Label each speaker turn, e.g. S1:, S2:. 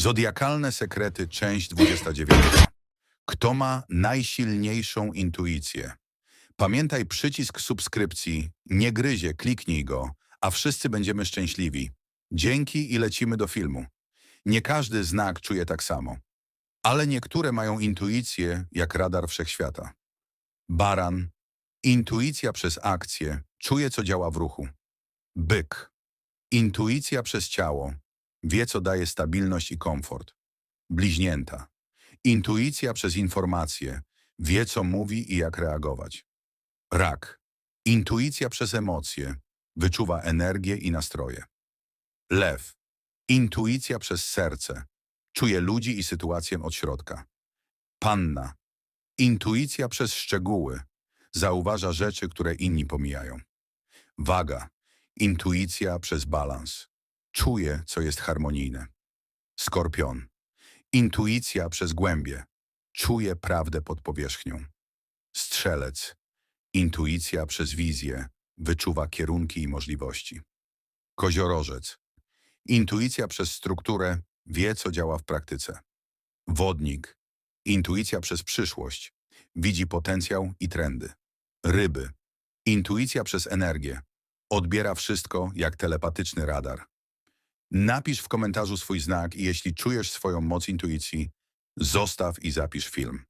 S1: Zodiakalne sekrety, część 29. Kto ma najsilniejszą intuicję? Pamiętaj przycisk subskrypcji, nie gryzie, kliknij go, a wszyscy będziemy szczęśliwi. Dzięki i lecimy do filmu. Nie każdy znak czuje tak samo, ale niektóre mają intuicję jak radar wszechświata. Baran. Intuicja przez akcję, czuje co działa w ruchu. Byk. Intuicja przez ciało, wie co daje stabilność i komfort. Bliźnięta. Intuicja przez informacje, wie co mówi i jak reagować. Rak. Intuicja przez emocje, wyczuwa energię i nastroje. Lew. Intuicja przez serce, czuje ludzi i sytuację od środka. Panna. Intuicja przez szczegóły, zauważa rzeczy, które inni pomijają. Waga. Intuicja przez balans, czuje, co jest harmonijne. Skorpion. Intuicja przez głębie, czuje prawdę pod powierzchnią. Strzelec. Intuicja przez wizję, wyczuwa kierunki i możliwości. Koziorożec. Intuicja przez strukturę, wie, co działa w praktyce. Wodnik. Intuicja przez przyszłość, widzi potencjał i trendy. Ryby. Intuicja przez energię, odbiera wszystko jak telepatyczny radar. Napisz w komentarzu swój znak i jeśli czujesz swoją moc intuicji, zostaw i zapisz film.